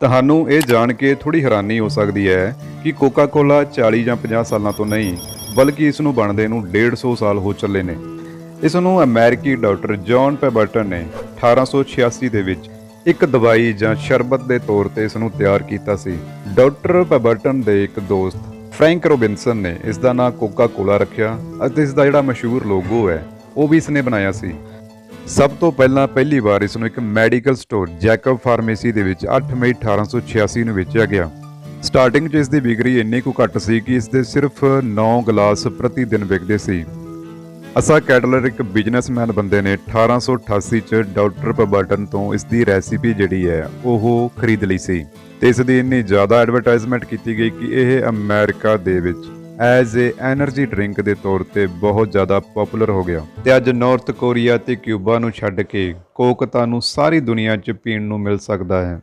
ਤੁਹਾਨੂੰ ਇਹ ਜਾਣ ਕੇ ਥੋੜੀ ਹੈਰਾਨੀ ਹੋ ਸਕਦੀ ਹੈ ਕਿ ਕੋਕਾ-ਕੋਲਾ 40 ਜਾਂ 50 ਸਾਲਾਂ ਤੋਂ ਨਹੀਂ, ਬਲਕਿ ਇਸ ਨੂੰ ਬਣਦੇ ਨੂੰ 150 ਸਾਲ ਹੋ ਚੱਲੇ ਨੇ। ਇਸ ਨੂੰ ਅਮਰੀਕੀ ਡਾਕਟਰ ਜੌਨ ਪੈਬਰਟਨ ਨੇ 1886 ਦੇ ਵਿੱਚ ਇੱਕ ਦਵਾਈ ਜਾਂ ਸ਼ਰਬਤ ਦੇ ਤੌਰ ਤੇ ਇਸ ਨੂੰ ਤਿਆਰ ਕੀਤਾ ਸੀ। ਡਾਕਟਰ ਪੈਬਰਟਨ ਦੇ ਇੱਕ ਦੋਸਤ ਫ੍ਰੈਂਕ ਰੋਬਿਨਸਨ ਨੇ ਇਸ ਦਾ ਨਾਂ ਕੋਕਾ-ਕੋਲਾ ਰੱਖਿਆ ਅਤੇ ਇਸ ਦਾ ਜਿਹੜਾ ਮਸ਼ਹੂਰ ਲੋਗੋ ਹੈ, ਉਹ ਵੀ ਇਸ ਨੇ ਬਣਾਇਆ ਸੀ। ਸਭ ਤੋਂ ਪਹਿਲਾਂ ਪਹਿਲੀ ਵਾਰ ਇਸ ਨੂੰ ਇੱਕ ਮੈਡੀਕਲ ਸਟੋਰ ਜੈਕਬ ਫਾਰਮੇਸੀ ਦੇ ਵਿੱਚ 8 ਮਈ 1886 ਨੂੰ ਵੇਚਿਆ ਗਿਆ। ਸਟਾਰਟਿੰਗ 'ਚ ਇਸ ਦੀ ਵਿਕਰੀ ਇੰਨੀ ਕੁ ਘੱਟ ਸੀ ਕਿ ਇਸ ਦੇ ਸਿਰਫ 9 ਗਲਾਸ ਪ੍ਰਤੀ ਦਿਨ ਵਿਕਦੇ ਸੀ। ਅਸਾ ਕੈਟਲਰ ਇੱਕ ਬਿਜ਼ਨਸਮੈਨ ਬੰਦੇ ਨੇ 1888 ਚ ਡਾਕਟਰ ਪਬਰਟਨ ਤੋਂ ਇਸ ਦੀ ਰੈਸਿਪੀ ਜਿਹੜੀ ਹੈ, ਉਹ ਖਰੀਦ ਲਈ ਸੀ। ਤੇ ਇਸ ਦੀ ਇੰਨੀ ਜ਼ਿਆਦਾ ਐਡਵਰਟਾਈਜ਼ਮੈਂਟ ਕੀਤੀ ਗਈ ਕਿ ਇਹ ਅਮਰੀਕਾ ਦੇ ਵਿੱਚ ਐਜ਼ ਏ એનર્ਜੀ ਡਰਿੰਕ ਦੇ ਤੌਰ ਤੇ ਬਹੁਤ ਜ਼ਿਆਦਾ ਪਪੂਲਰ ਹੋ ਗਿਆ। ਤੇ ਅੱਜ ਨਾਰਥ ਕੋਰੀਆ ਤੇ ਕਿਊਬਾ ਨੂੰ ਛੱਡ ਕੇ ਕੋਕਤਾ ਨੂੰ ਸਾਰੀ ਦੁਨੀਆ 'ਚ ਪੀਣ ਨੂੰ ਮਿਲ ਸਕਦਾ ਹੈ।